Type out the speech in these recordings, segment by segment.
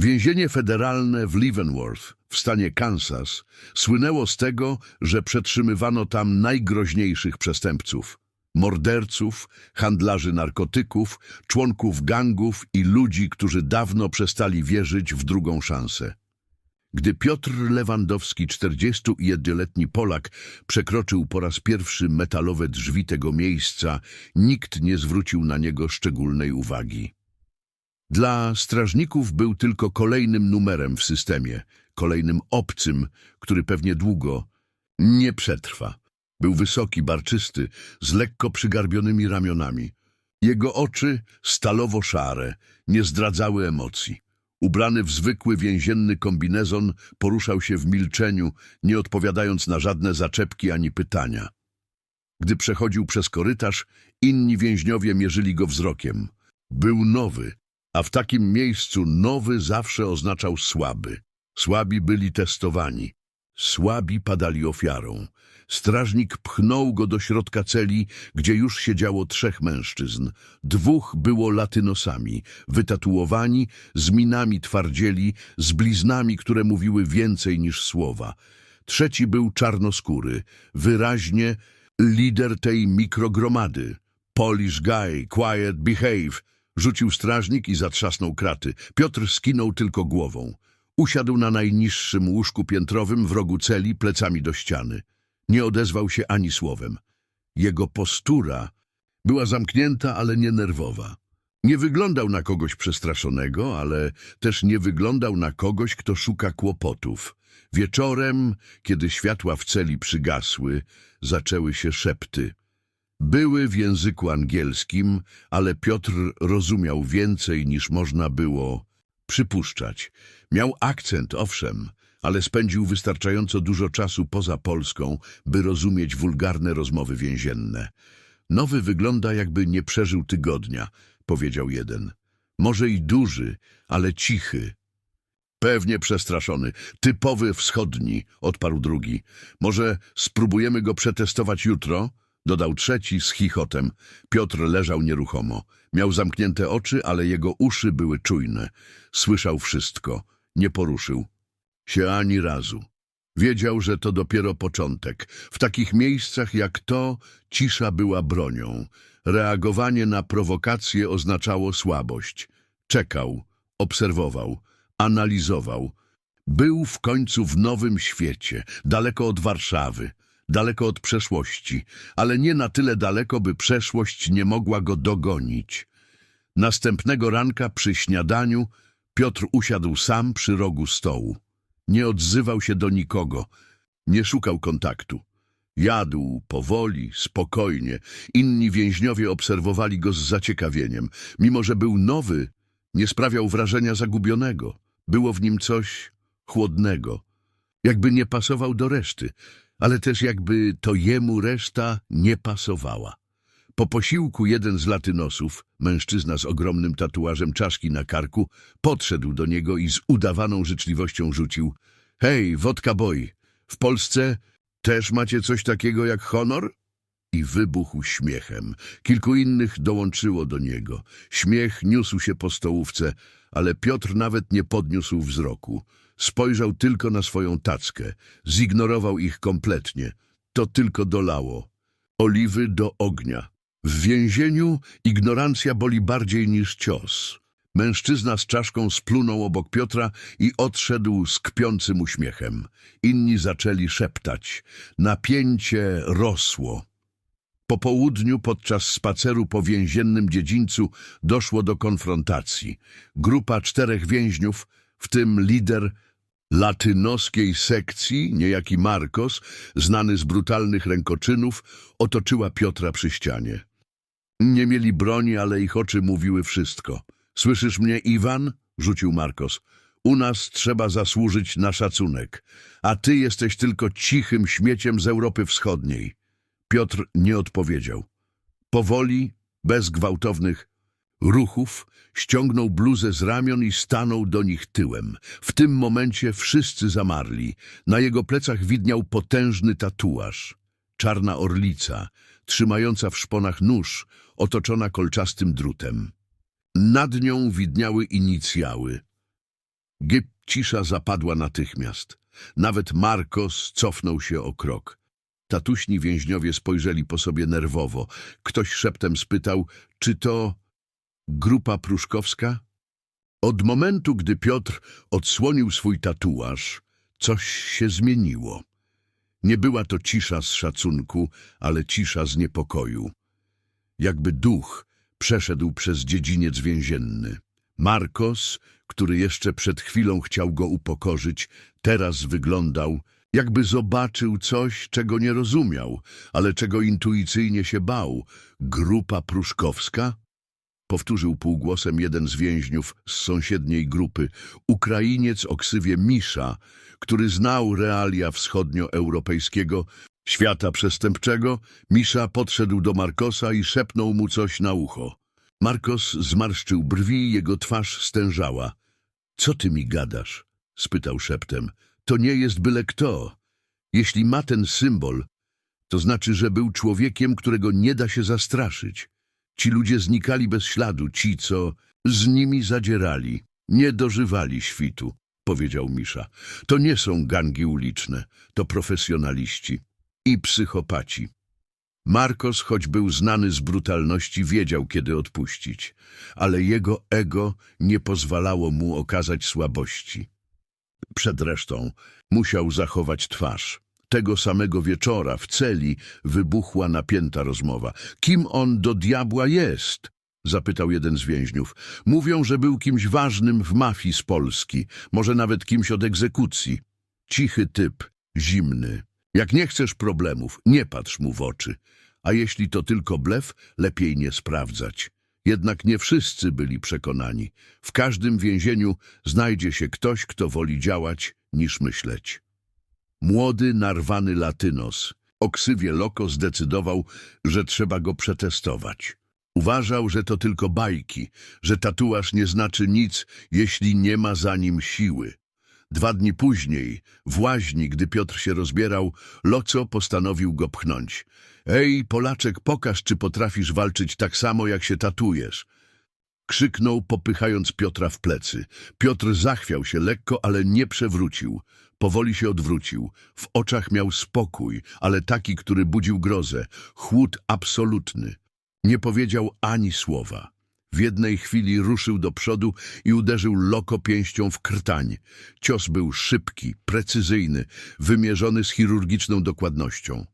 Więzienie federalne w Leavenworth w stanie Kansas słynęło z tego, że przetrzymywano tam najgroźniejszych przestępców. Morderców, handlarzy narkotyków, członków gangów i ludzi, którzy dawno przestali wierzyć w drugą szansę. Gdy Piotr Lewandowski, 41-letni Polak, przekroczył po raz pierwszy metalowe drzwi tego miejsca, nikt nie zwrócił na niego szczególnej uwagi. Dla strażników był tylko kolejnym numerem w systemie, kolejnym obcym, który pewnie długo nie przetrwa. Był wysoki, barczysty, z lekko przygarbionymi ramionami. Jego oczy, stalowo-szare, nie zdradzały emocji. Ubrany w zwykły więzienny kombinezon, poruszał się w milczeniu, nie odpowiadając na żadne zaczepki ani pytania. Gdy przechodził przez korytarz, inni więźniowie mierzyli go wzrokiem. Był nowy, a w takim miejscu nowy zawsze oznaczał słaby. Słabi byli testowani. Słabi padali ofiarą. Strażnik pchnął go do środka celi, gdzie już siedziało trzech mężczyzn. Dwóch było latynosami, wytatuowani, z minami twardzieli, z bliznami, które mówiły więcej niż słowa. Trzeci był czarnoskóry, wyraźnie lider tej mikrogromady. Polish guy, quiet, behave. Rzucił strażnik i zatrzasnął kraty. Piotr skinął tylko głową. Usiadł na najniższym łóżku piętrowym w rogu celi, plecami do ściany. Nie odezwał się ani słowem. Jego postura była zamknięta, ale nie nerwowa. Nie wyglądał na kogoś przestraszonego, ale też nie wyglądał na kogoś, kto szuka kłopotów. Wieczorem, kiedy światła w celi przygasły, zaczęły się szepty. Były w języku angielskim, ale Piotr rozumiał więcej niż można było przypuszczać. Miał akcent, owszem, ale spędził wystarczająco dużo czasu poza Polską, by rozumieć wulgarne rozmowy więzienne. Nowy wygląda, jakby nie przeżył tygodnia, powiedział jeden. Może i duży, ale cichy. Pewnie przestraszony. Typowy wschodni, odparł drugi. Może spróbujemy go przetestować jutro? Dodał trzeci z chichotem. Piotr leżał nieruchomo. Miał zamknięte oczy, ale jego uszy były czujne. Słyszał wszystko. Nie poruszył się ani razu. Wiedział, że to dopiero początek. W takich miejscach jak to cisza była bronią. Reagowanie na prowokacje oznaczało słabość. Czekał, obserwował, analizował. Był w końcu w nowym świecie, daleko od Warszawy, daleko od przeszłości, ale nie na tyle daleko, by przeszłość nie mogła go dogonić. Następnego ranka przy śniadaniu Piotr usiadł sam przy rogu stołu. Nie odzywał się do nikogo, nie szukał kontaktu. Jadł powoli, spokojnie. Inni więźniowie obserwowali go z zaciekawieniem. Mimo, że był nowy, nie sprawiał wrażenia zagubionego. Było w nim coś chłodnego. Jakby nie pasował do reszty, ale też jakby to jemu reszta nie pasowała. Po posiłku jeden z latynosów, mężczyzna z ogromnym tatuażem czaszki na karku, podszedł do niego i z udawaną życzliwością rzucił Hej, wodka boy, w Polsce też macie coś takiego jak honor? I wybuchł śmiechem. Kilku innych dołączyło do niego. Śmiech niósł się po stołówce, ale Piotr nawet nie podniósł wzroku. Spojrzał tylko na swoją tackę. Zignorował ich kompletnie. To tylko dolało. Oliwy do ognia. W więzieniu ignorancja boli bardziej niż cios. Mężczyzna z czaszką splunął obok Piotra i odszedł z kpiącym uśmiechem. Inni zaczęli szeptać. Napięcie rosło. Po południu podczas spaceru po więziennym dziedzińcu doszło do konfrontacji. Grupa czterech więźniów, w tym lider latynoskiej sekcji, niejaki Marcos, znany z brutalnych rękoczynów, otoczyła Piotra przy ścianie. Nie mieli broni, ale ich oczy mówiły wszystko. Słyszysz mnie, Iwan? rzucił Marcos. U nas trzeba zasłużyć na szacunek, a ty jesteś tylko cichym śmieciem z Europy Wschodniej. Piotr nie odpowiedział. Powoli, bez gwałtownych ruchów, ściągnął bluzę z ramion i stanął do nich tyłem. W tym momencie wszyscy zamarli. Na jego plecach widniał potężny tatuaż. Czarna orlica, trzymająca w szponach nóż, otoczona kolczastym drutem. Nad nią widniały inicjały. Gyp cisza zapadła natychmiast. Nawet Marcos cofnął się o krok. Tatuśni więźniowie spojrzeli po sobie nerwowo. Ktoś szeptem spytał, czy to grupa pruszkowska? Od momentu, gdy Piotr odsłonił swój tatuaż, coś się zmieniło. Nie była to cisza z szacunku, ale cisza z niepokoju. Jakby duch przeszedł przez dziedziniec więzienny. Marcos, który jeszcze przed chwilą chciał go upokorzyć, teraz wyglądał, jakby zobaczył coś, czego nie rozumiał, ale czego intuicyjnie się bał. Grupa pruszkowska? Powtórzył półgłosem jeden z więźniów z sąsiedniej grupy, Ukrainiec o ksywie Misza, który znał realia wschodnioeuropejskiego świata przestępczego. Misza podszedł do Markosa i szepnął mu coś na ucho. Markos zmarszczył brwi, jego twarz stężała. Co ty mi gadasz? spytał szeptem. To nie jest byle kto. Jeśli ma ten symbol, to znaczy, że był człowiekiem, którego nie da się zastraszyć. Ci ludzie znikali bez śladu, ci, co z nimi zadzierali, nie dożywali świtu, powiedział Misza. To nie są gangi uliczne, to profesjonaliści i psychopaci. Marcos, choć był znany z brutalności, wiedział, kiedy odpuścić, ale jego ego nie pozwalało mu okazać słabości. Przed resztą musiał zachować twarz. Tego samego wieczora w celi wybuchła napięta rozmowa. Kim on do diabła jest? Zapytał jeden z więźniów. Mówią, że był kimś ważnym w mafii z Polski, może nawet kimś od egzekucji. Cichy typ, zimny. Jak nie chcesz problemów, nie patrz mu w oczy. A jeśli to tylko blef, lepiej nie sprawdzać. Jednak nie wszyscy byli przekonani. W każdym więzieniu znajdzie się ktoś, kto woli działać niż myśleć. Młody, narwany latynos o ksywie Loko zdecydował, że trzeba go przetestować. Uważał, że to tylko bajki, że tatuaż nie znaczy nic, jeśli nie ma za nim siły. Dwa dni później, w łaźni, gdy Piotr się rozbierał, Loco postanowił go pchnąć. Ej, Polaczek, pokaż, czy potrafisz walczyć tak samo, jak się tatujesz. Krzyknął, popychając Piotra w plecy. Piotr zachwiał się lekko, ale nie przewrócił. Powoli się odwrócił. W oczach miał spokój, ale taki, który budził grozę. Chłód absolutny. Nie powiedział ani słowa. W jednej chwili ruszył do przodu i uderzył loko pięścią w krtań. Cios był szybki, precyzyjny, wymierzony z chirurgiczną dokładnością.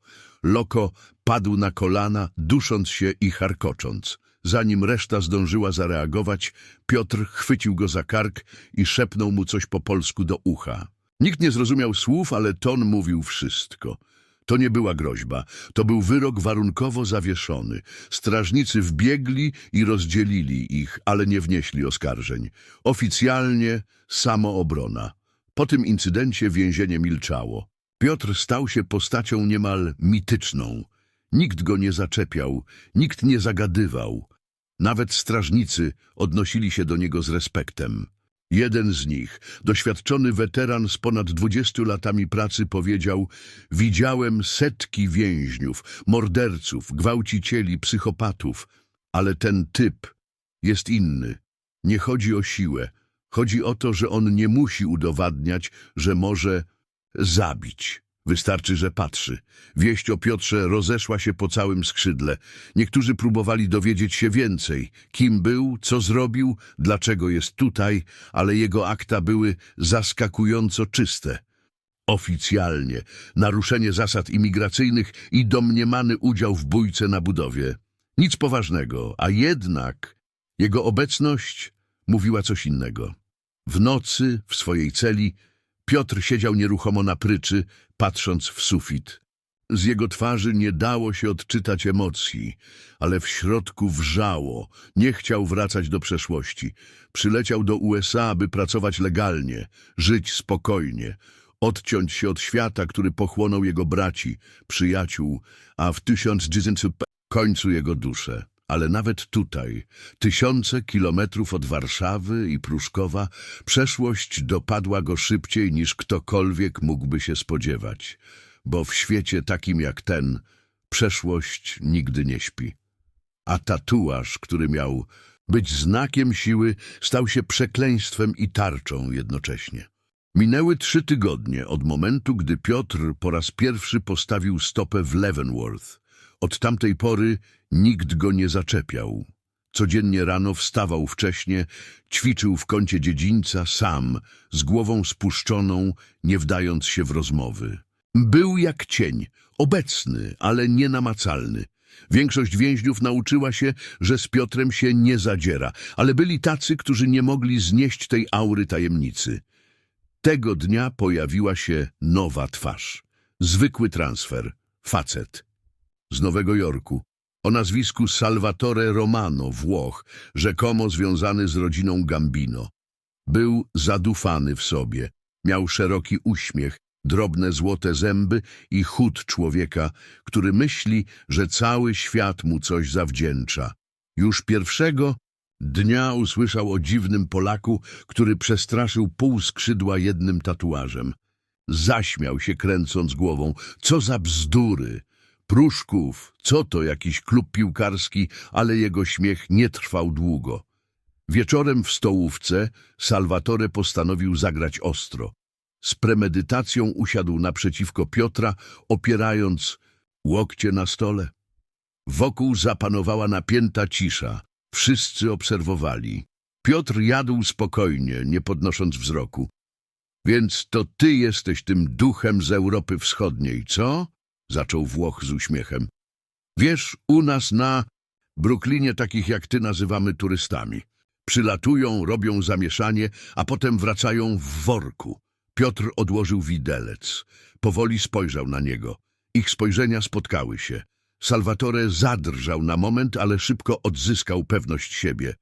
Loko padł na kolana, dusząc się i charkocząc. Zanim reszta zdążyła zareagować, Piotr chwycił go za kark i szepnął mu coś po polsku do ucha. Nikt nie zrozumiał słów, ale ton mówił wszystko. To nie była groźba, to był wyrok warunkowo zawieszony. Strażnicy wbiegli i rozdzielili ich, ale nie wnieśli oskarżeń. Oficjalnie samoobrona. Po tym incydencie więzienie milczało. Piotr stał się postacią niemal mityczną. Nikt go nie zaczepiał, nikt nie zagadywał. Nawet strażnicy odnosili się do niego z respektem. Jeden z nich, doświadczony weteran z ponad dwudziestu latami pracy, powiedział Widziałem setki więźniów, morderców, gwałcicieli, psychopatów, ale ten typ jest inny. Nie chodzi o siłę. Chodzi o to, że on nie musi udowadniać, że może zabić. Wystarczy, że patrzy. Wieść o Piotrze rozeszła się po całym skrzydle. Niektórzy próbowali dowiedzieć się więcej. Kim był, co zrobił, dlaczego jest tutaj, ale jego akta były zaskakująco czyste. Oficjalnie naruszenie zasad imigracyjnych i domniemany udział w bójce na budowie. Nic poważnego, a jednak jego obecność mówiła coś innego. W nocy, w swojej celi, Piotr siedział nieruchomo na pryczy, patrząc w sufit. Z jego twarzy nie dało się odczytać emocji, ale w środku wrzało. Nie chciał wracać do przeszłości. Przyleciał do USA, by pracować legalnie, żyć spokojnie, odciąć się od świata, który pochłonął jego braci, przyjaciół, a w 1900 końcu jego duszę. Ale nawet tutaj, tysiące kilometrów od Warszawy i Pruszkowa, przeszłość dopadła go szybciej niż ktokolwiek mógłby się spodziewać, bo w świecie takim jak ten, przeszłość nigdy nie śpi. A tatuaż, który miał Być znakiem siły stał się przekleństwem i tarczą jednocześnie. Minęły trzy tygodnie od momentu, gdy Piotr po raz pierwszy postawił stopę w Leavenworth. Od tamtej pory nikt go nie zaczepiał. Codziennie rano wstawał wcześnie, ćwiczył w kącie dziedzińca sam, z głową spuszczoną, nie wdając się w rozmowy. Był jak cień, obecny, ale nienamacalny. Większość więźniów nauczyła się, że z Piotrem się nie zadziera, ale byli tacy, którzy nie mogli znieść tej aury tajemnicy. Tego dnia pojawiła się nowa twarz. Zwykły transfer. Facet. Z Nowego Jorku. O nazwisku Salvatore Romano, Włoch, rzekomo związany z rodziną Gambino. Był zadufany w sobie. Miał szeroki uśmiech, drobne złote zęby i chód człowieka, który myśli, że cały świat mu coś zawdzięcza. Już pierwszego dnia usłyszał o dziwnym Polaku, który przestraszył pół skrzydła jednym tatuażem. Zaśmiał się kręcąc głową. Co za bzdury! Pruszków, co to jakiś klub piłkarski, ale jego śmiech nie trwał długo. Wieczorem w stołówce Salvatore postanowił zagrać ostro. Z premedytacją usiadł naprzeciwko Piotra, opierając łokcie na stole. Wokół zapanowała napięta cisza. Wszyscy obserwowali. Piotr jadł spokojnie, nie podnosząc wzroku. Więc to ty jesteś tym duchem z Europy Wschodniej, co? Zaczął Włoch z uśmiechem. Wiesz, u nas na Brooklynie takich jak ty nazywamy turystami. Przylatują, robią zamieszanie, a potem wracają w worku. Piotr odłożył widelec. Powoli spojrzał na niego. Ich spojrzenia spotkały się. Salvatore zadrżał na moment, ale szybko odzyskał pewność siebie.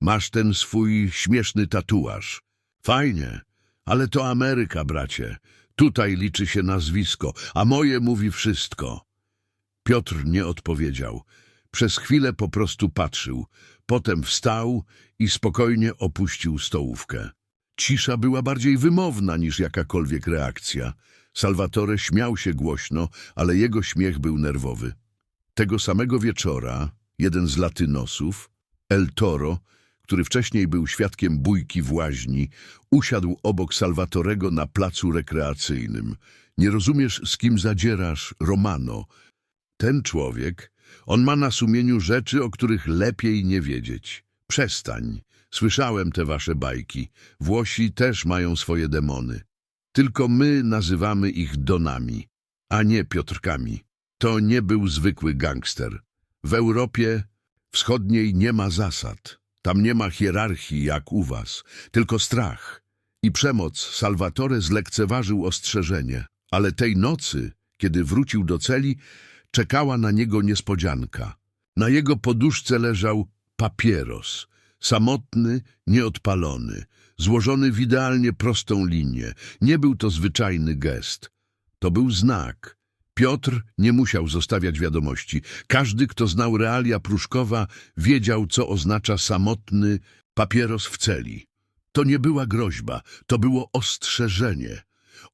Masz ten swój śmieszny tatuaż. Fajnie, ale to Ameryka, bracie. Tutaj liczy się nazwisko, a moje mówi wszystko. Piotr nie odpowiedział. Przez chwilę po prostu patrzył. Potem wstał i spokojnie opuścił stołówkę. Cisza była bardziej wymowna niż jakakolwiek reakcja. Salvatore śmiał się głośno, ale jego śmiech był nerwowy. Tego samego wieczora jeden z latynosów, El Toro, który wcześniej był świadkiem bójki w łaźni, usiadł obok Salvatorego na placu rekreacyjnym. Nie rozumiesz, z kim zadzierasz, Romano. Ten człowiek, on ma na sumieniu rzeczy, o których lepiej nie wiedzieć. Przestań. Słyszałem te wasze bajki. Włosi też mają swoje demony. Tylko my nazywamy ich Donami, a nie Piotrkami. To nie był zwykły gangster. W Europie Wschodniej nie ma zasad. Tam nie ma hierarchii jak u was, tylko strach. I przemoc Salvatore zlekceważył ostrzeżenie. Ale tej nocy, kiedy wrócił do celi, czekała na niego niespodzianka. Na jego poduszce leżał papieros. Samotny, nieodpalony, złożony w idealnie prostą linię. Nie był to zwyczajny gest. To był znak. Piotr nie musiał zostawiać wiadomości. Każdy, kto znał realia Pruszkowa, wiedział, co oznacza samotny papieros w celi. To nie była groźba, to było ostrzeżenie.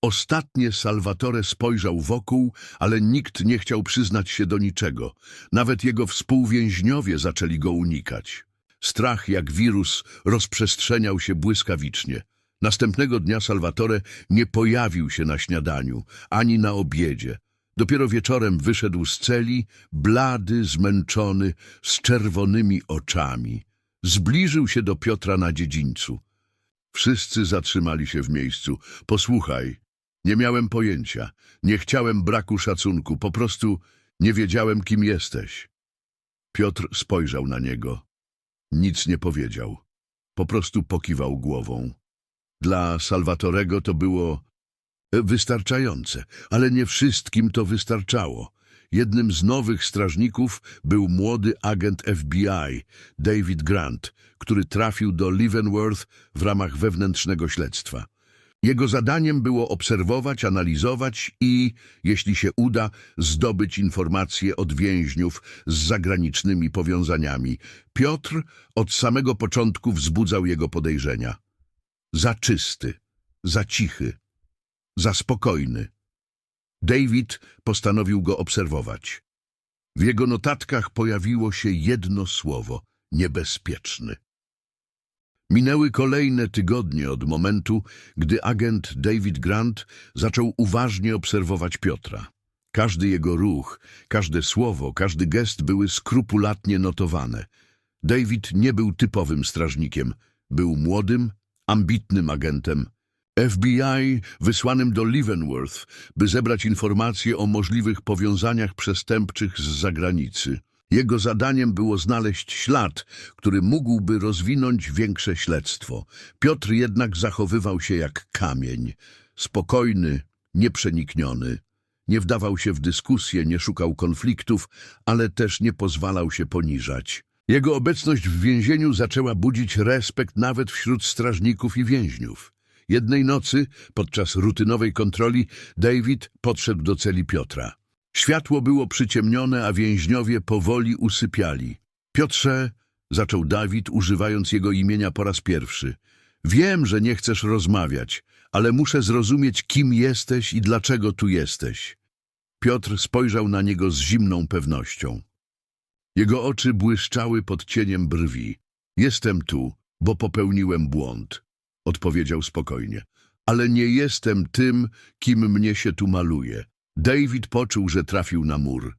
Ostatnie Salvatore spojrzał wokół, ale nikt nie chciał przyznać się do niczego. Nawet jego współwięźniowie zaczęli go unikać. Strach jak wirus rozprzestrzeniał się błyskawicznie. Następnego dnia Salvatore nie pojawił się na śniadaniu, ani na obiedzie. Dopiero wieczorem wyszedł z celi, blady, zmęczony, z czerwonymi oczami. Zbliżył się do Piotra na dziedzińcu. Wszyscy zatrzymali się w miejscu. Posłuchaj, nie miałem pojęcia, nie chciałem braku szacunku, po prostu nie wiedziałem, kim jesteś. Piotr spojrzał na niego. Nic nie powiedział. Po prostu pokiwał głową. Dla Salvatorego to było wystarczające, ale nie wszystkim to wystarczało. Jednym z nowych strażników był młody agent FBI, David Grant, który trafił do Leavenworth w ramach wewnętrznego śledztwa. Jego zadaniem było obserwować, analizować i, jeśli się uda, zdobyć informacje od więźniów z zagranicznymi powiązaniami. Piotr od samego początku wzbudzał jego podejrzenia. Za czysty, za cichy, za spokojny. David postanowił go obserwować. W jego notatkach pojawiło się jedno słowo – niebezpieczny. Minęły kolejne tygodnie od momentu, gdy agent David Grant zaczął uważnie obserwować Piotra. Każdy jego ruch, każde słowo, każdy gest były skrupulatnie notowane. David nie był typowym strażnikiem. Był młodym, ambitnym agentem. FBI wysłanym do Leavenworth, by zebrać informacje o możliwych powiązaniach przestępczych z zagranicy. Jego zadaniem było znaleźć ślad, który mógłby rozwinąć większe śledztwo. Piotr jednak zachowywał się jak kamień. Spokojny, nieprzenikniony. Nie wdawał się w dyskusje, nie szukał konfliktów, ale też nie pozwalał się poniżać. Jego obecność w więzieniu zaczęła budzić respekt nawet wśród strażników i więźniów. Jednej nocy, podczas rutynowej kontroli, David podszedł do celi Piotra. Światło było przyciemnione, a więźniowie powoli usypiali. Piotrze, zaczął Dawid, używając jego imienia po raz pierwszy. Wiem, że nie chcesz rozmawiać, ale muszę zrozumieć, kim jesteś i dlaczego tu jesteś. Piotr spojrzał na niego z zimną pewnością. Jego oczy błyszczały pod cieniem brwi. Jestem tu, bo popełniłem błąd, odpowiedział spokojnie. Ale nie jestem tym, kim mnie się tu maluje. David poczuł, że trafił na mur.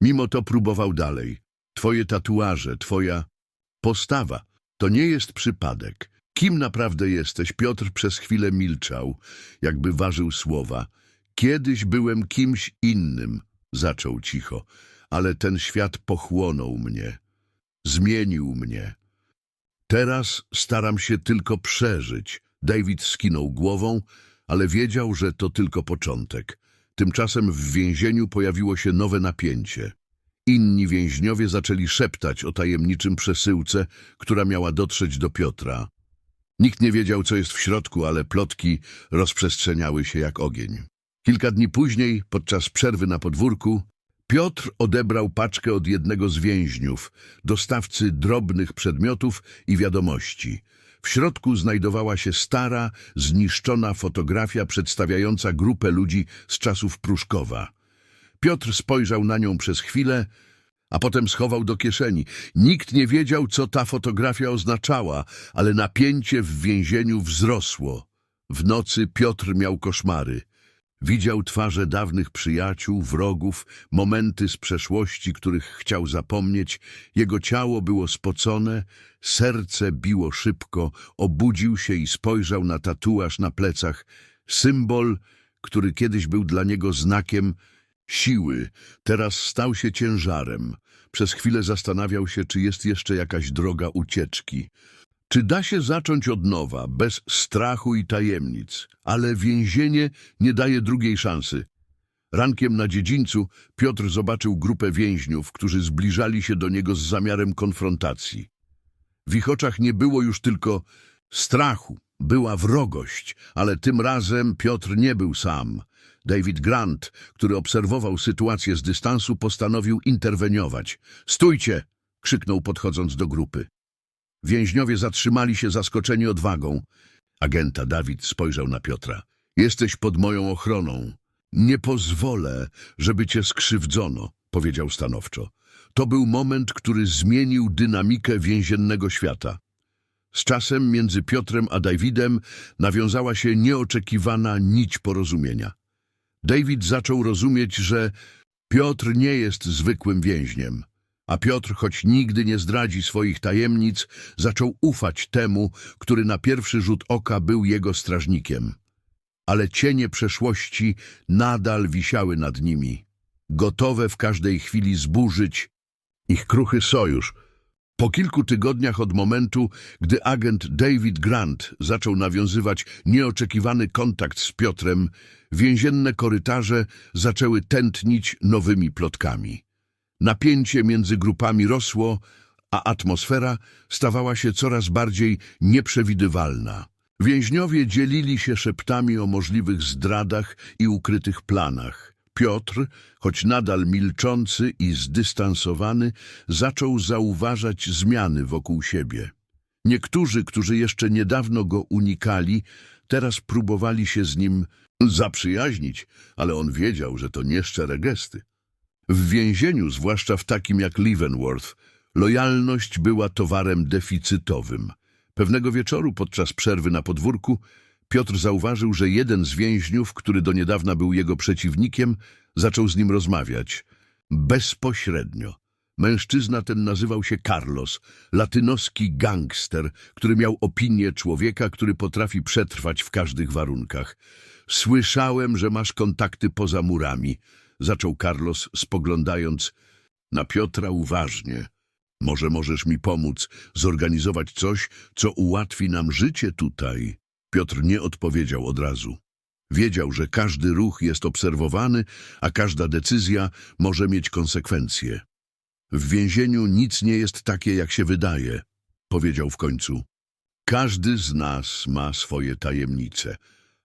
Mimo to próbował dalej. Twoje tatuaże, twoja postawa, to nie jest przypadek. Kim naprawdę jesteś? Piotr przez chwilę milczał, jakby ważył słowa. Kiedyś byłem kimś innym, zaczął cicho, ale ten świat pochłonął mnie. Zmienił mnie. Teraz staram się tylko przeżyć. David skinął głową, ale wiedział, że to tylko początek. Tymczasem w więzieniu pojawiło się nowe napięcie. Inni więźniowie zaczęli szeptać o tajemniczym przesyłce, która miała dotrzeć do Piotra. Nikt nie wiedział, co jest w środku, ale plotki rozprzestrzeniały się jak ogień. Kilka dni później, podczas przerwy na podwórku, Piotr odebrał paczkę od jednego z więźniów, dostawcy drobnych przedmiotów i wiadomości. W środku znajdowała się stara, zniszczona fotografia przedstawiająca grupę ludzi z czasów Pruszkowa. Piotr spojrzał na nią przez chwilę, a potem schował do kieszeni. Nikt nie wiedział, co ta fotografia oznaczała, ale napięcie w więzieniu wzrosło. W nocy Piotr miał koszmary. Widział twarze dawnych przyjaciół, wrogów, momenty z przeszłości, których chciał zapomnieć. Jego ciało było spocone, serce biło szybko, obudził się i spojrzał na tatuaż na plecach. Symbol, który kiedyś był dla niego znakiem siły, teraz stał się ciężarem. Przez chwilę zastanawiał się, czy jest jeszcze jakaś droga ucieczki. Czy da się zacząć od nowa, bez strachu i tajemnic? Ale więzienie nie daje drugiej szansy. Rankiem na dziedzińcu Piotr zobaczył grupę więźniów, którzy zbliżali się do niego z zamiarem konfrontacji. W ich oczach nie było już tylko strachu, była wrogość, ale tym razem Piotr nie był sam. David Grant, który obserwował sytuację z dystansu, postanowił interweniować. Stójcie! krzyknął podchodząc do grupy. Więźniowie zatrzymali się zaskoczeni odwagą. Agenta Dawid spojrzał na Piotra. Jesteś pod moją ochroną. Nie pozwolę, żeby cię skrzywdzono, powiedział stanowczo. To był moment, który zmienił dynamikę więziennego świata. Z czasem między Piotrem a Davidem nawiązała się nieoczekiwana nić porozumienia. David zaczął rozumieć, że Piotr nie jest zwykłym więźniem. A Piotr, choć nigdy nie zdradzi swoich tajemnic, zaczął ufać temu, który na pierwszy rzut oka był jego strażnikiem. Ale cienie przeszłości nadal wisiały nad nimi, gotowe w każdej chwili zburzyć ich kruchy sojusz. Po kilku tygodniach od momentu, gdy agent David Grant zaczął nawiązywać nieoczekiwany kontakt z Piotrem, więzienne korytarze zaczęły tętnić nowymi plotkami. Napięcie między grupami rosło, a atmosfera stawała się coraz bardziej nieprzewidywalna. Więźniowie dzielili się szeptami o możliwych zdradach i ukrytych planach. Piotr, choć nadal milczący i zdystansowany, zaczął zauważać zmiany wokół siebie. Niektórzy, którzy jeszcze niedawno go unikali, teraz próbowali się z nim zaprzyjaźnić, ale on wiedział, że to nieszczere gesty. W więzieniu, zwłaszcza w takim jak Leavenworth, Lojalność była towarem deficytowym. Pewnego wieczoru podczas przerwy na podwórku Piotr zauważył, że jeden z więźniów, który do niedawna był jego przeciwnikiem, zaczął z nim rozmawiać. Bezpośrednio. Mężczyzna ten nazywał się Carlos, latynoski gangster, który miał opinię człowieka, który potrafi przetrwać w każdych warunkach. Słyszałem, że masz kontakty poza murami, zaczął Carlos, spoglądając na Piotra uważnie. Może możesz mi pomóc zorganizować coś, co ułatwi nam życie tutaj? Piotr nie odpowiedział od razu. Wiedział, że każdy ruch jest obserwowany, a każda decyzja może mieć konsekwencje. W więzieniu nic nie jest takie, jak się wydaje, powiedział w końcu. Każdy z nas ma swoje tajemnice,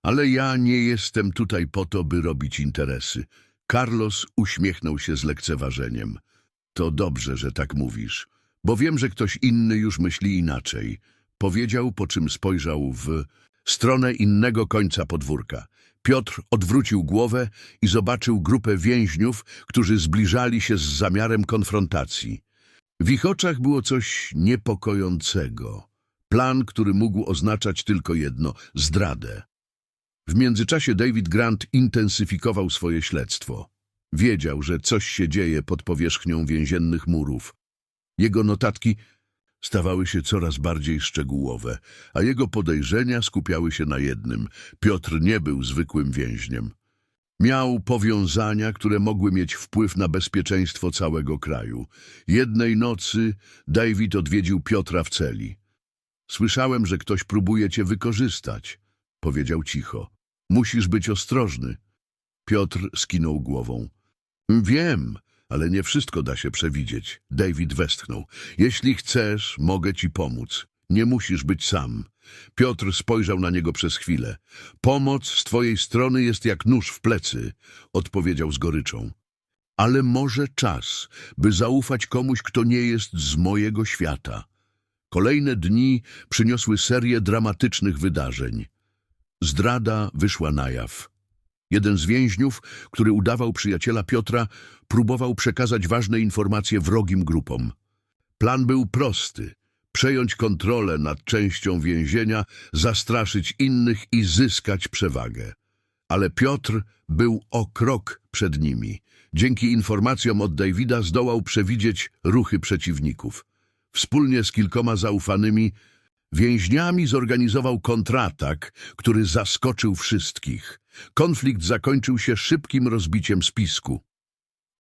ale ja nie jestem tutaj po to, by robić interesy. Carlos uśmiechnął się z lekceważeniem. To dobrze, że tak mówisz, bo wiem, że ktoś inny już myśli inaczej. Powiedział, po czym spojrzał w stronę innego końca podwórka. Piotr odwrócił głowę i zobaczył grupę więźniów, którzy zbliżali się z zamiarem konfrontacji. W ich oczach było coś niepokojącego. Plan, który mógł oznaczać tylko jedno – zdradę. W międzyczasie David Grant intensyfikował swoje śledztwo. Wiedział, że coś się dzieje pod powierzchnią więziennych murów. Jego notatki stawały się coraz bardziej szczegółowe, a jego podejrzenia skupiały się na jednym. Piotr nie był zwykłym więźniem. Miał powiązania, które mogły mieć wpływ na bezpieczeństwo całego kraju. Jednej nocy David odwiedził Piotra w celi. Słyszałem, że ktoś próbuje cię wykorzystać, powiedział cicho. Musisz być ostrożny. Piotr skinął głową. Wiem, ale nie wszystko da się przewidzieć. David westchnął. Jeśli chcesz, mogę ci pomóc. Nie musisz być sam. Piotr spojrzał na niego przez chwilę. Pomoc z twojej strony jest jak nóż w plecy, odpowiedział z goryczą. Ale może czas, by zaufać komuś, kto nie jest z mojego świata. Kolejne dni przyniosły serię dramatycznych wydarzeń. Zdrada wyszła na jaw. Jeden z więźniów, który udawał przyjaciela Piotra, próbował przekazać ważne informacje wrogim grupom. Plan był prosty. Przejąć kontrolę nad częścią więzienia, zastraszyć innych i zyskać przewagę. Ale Piotr był o krok przed nimi. Dzięki informacjom od Davida zdołał przewidzieć ruchy przeciwników. Wspólnie z kilkoma zaufanymi więźniami zorganizował kontratak, który zaskoczył wszystkich. Konflikt zakończył się szybkim rozbiciem spisku.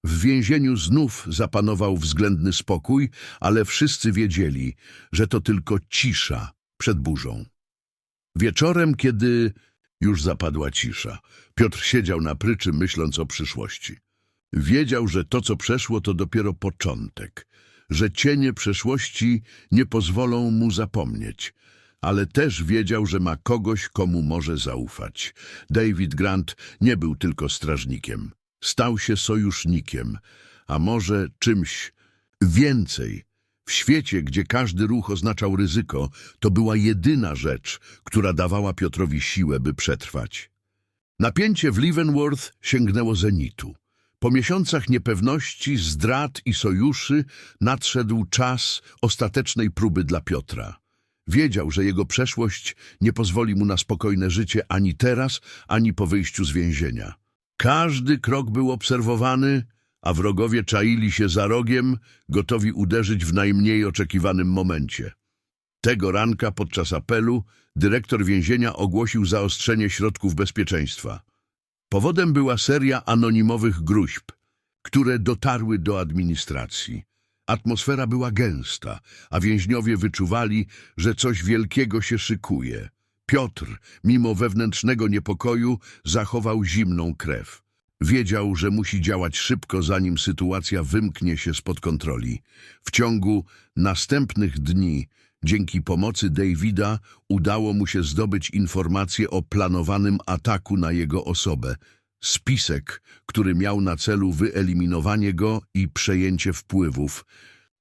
W więzieniu znów zapanował względny spokój, ale wszyscy wiedzieli, że to tylko cisza przed burzą. Wieczorem, kiedy już zapadła cisza, Piotr siedział na pryczy, myśląc o przyszłości. Wiedział, że to, co przeszło, to dopiero początek, że cienie przeszłości nie pozwolą mu zapomnieć, ale też wiedział, że ma kogoś, komu może zaufać. David Grant nie był tylko strażnikiem. Stał się sojusznikiem, a może czymś więcej. W świecie, gdzie każdy ruch oznaczał ryzyko, to była jedyna rzecz, która dawała Piotrowi siłę, by przetrwać. Napięcie w Leavenworth sięgnęło zenitu. Po miesiącach niepewności, zdrad i sojuszy nadszedł czas ostatecznej próby dla Piotra. Wiedział, że jego przeszłość nie pozwoli mu na spokojne życie ani teraz, ani po wyjściu z więzienia. Każdy krok był obserwowany, a wrogowie czaili się za rogiem, gotowi uderzyć w najmniej oczekiwanym momencie. Tego ranka podczas apelu dyrektor więzienia ogłosił zaostrzenie środków bezpieczeństwa. Powodem była seria anonimowych gruźb, które dotarły do administracji. Atmosfera była gęsta, a więźniowie wyczuwali, że coś wielkiego się szykuje. Piotr, mimo wewnętrznego niepokoju, zachował zimną krew. Wiedział, że musi działać szybko, zanim sytuacja wymknie się spod kontroli. W ciągu następnych dni, dzięki pomocy Davida, udało mu się zdobyć informacje o planowanym ataku na jego osobę. Spisek, który miał na celu wyeliminowanie go i przejęcie wpływów,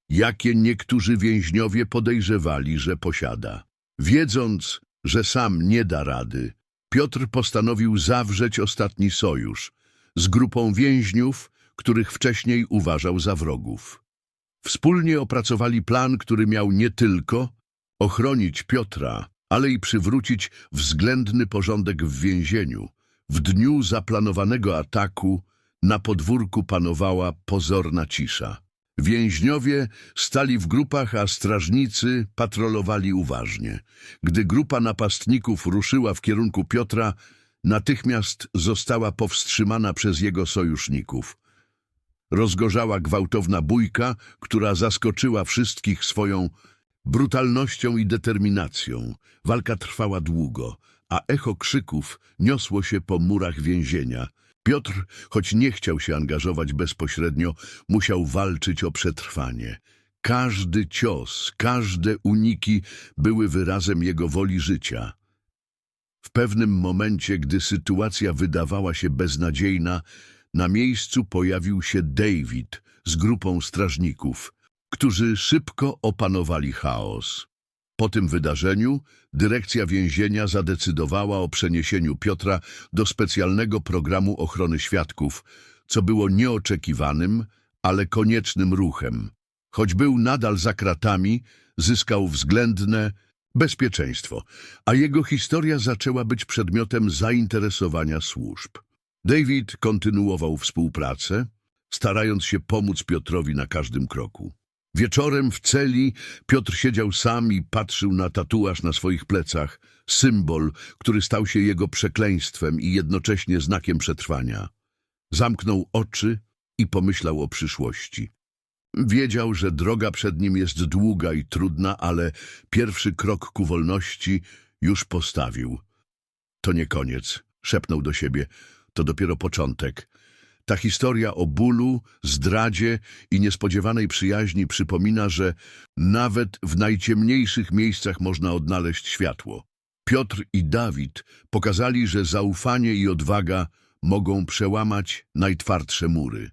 jakie niektórzy więźniowie podejrzewali, że posiada. Wiedząc, że sam nie da rady, Piotr postanowił zawrzeć ostatni sojusz z grupą więźniów, których wcześniej uważał za wrogów. Wspólnie opracowali plan, który miał nie tylko ochronić Piotra, ale i przywrócić względny porządek w więzieniu. W dniu zaplanowanego ataku na podwórku panowała pozorna cisza. Więźniowie stali w grupach, a strażnicy patrolowali uważnie. Gdy grupa napastników ruszyła w kierunku Piotra, natychmiast została powstrzymana przez jego sojuszników. Rozgorzała gwałtowna bójka, która zaskoczyła wszystkich swoją brutalnością i determinacją. Walka trwała długo, a echo krzyków niosło się po murach więzienia. Piotr, choć nie chciał się angażować bezpośrednio, musiał walczyć o przetrwanie. Każdy cios, każde uniki były wyrazem jego woli życia. W pewnym momencie, gdy sytuacja wydawała się beznadziejna, na miejscu pojawił się David z grupą strażników, którzy szybko opanowali chaos. Po tym wydarzeniu dyrekcja więzienia zadecydowała o przeniesieniu Piotra do specjalnego programu ochrony świadków, co było nieoczekiwanym, ale koniecznym ruchem. Choć był nadal za kratami, zyskał względne bezpieczeństwo, a jego historia zaczęła być przedmiotem zainteresowania służb. David kontynuował współpracę, starając się pomóc Piotrowi na każdym kroku. Wieczorem w celi Piotr siedział sam i patrzył na tatuaż na swoich plecach, symbol, który stał się jego przekleństwem i jednocześnie znakiem przetrwania. Zamknął oczy i pomyślał o przyszłości. Wiedział, że droga przed nim jest długa i trudna, ale pierwszy krok ku wolności już postawił. To nie koniec, szepnął do siebie, to dopiero początek. Ta historia o bólu, zdradzie i niespodziewanej przyjaźni przypomina, że nawet w najciemniejszych miejscach można odnaleźć światło. Piotr i Dawid pokazali, że zaufanie i odwaga mogą przełamać najtwardsze mury.